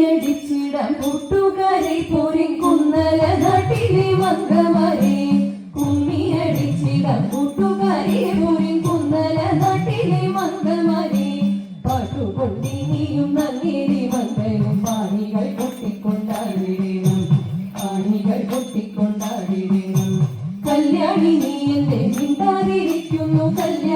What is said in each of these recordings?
കുമ്മിയടിച്ചിടം കൂട്ടുകാരെ പൊരിക്കുന്നല നാട്ടിലെ മംഗമാരെ കുമ്മിയടിച്ചിടം കൂട്ടുകാരെ പൊരിക്കുന്നല നാട്ടിലെ മംഗമാരെ പാട്ടുകൊണ്ടിനിയും നങ്ങേരി മംഗലും പാണികൾ കൊട്ടിക്കൊണ്ടാടിടേണം പാണികൾ കൊട്ടിക്കൊണ്ടാടിടേണം കല്യാണി നീ എന്റെ മിണ്ടാതിരിക്കുന്നു കല്യാണി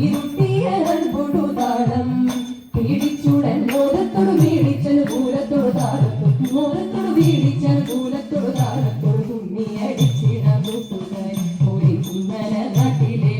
ഉയർത്തിയ കൊടുതാടം പേടിച്ചുടൻ ഓരത്തോട് പേടിച്ചത് കൂലത്തോട് താഴത്തും. ഓരത്തോട് പേടിച്ചത് കൂലത്തോട് താഴത്തോട് കുമ്മിയടിച്ചിട കൂട്ടുകാർ ഒരു കുന്നന നാട്ടിലെ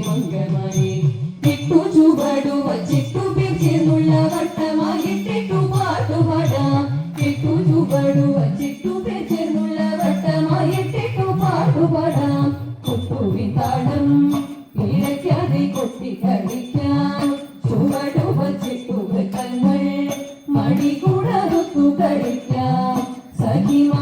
പൊട്ടിക്കളിക്കാം ചുവടുവ ചിട്ടുകൾ കങ്ങൾ മടികുടറുത്തു കളിക്കാം സഹിമ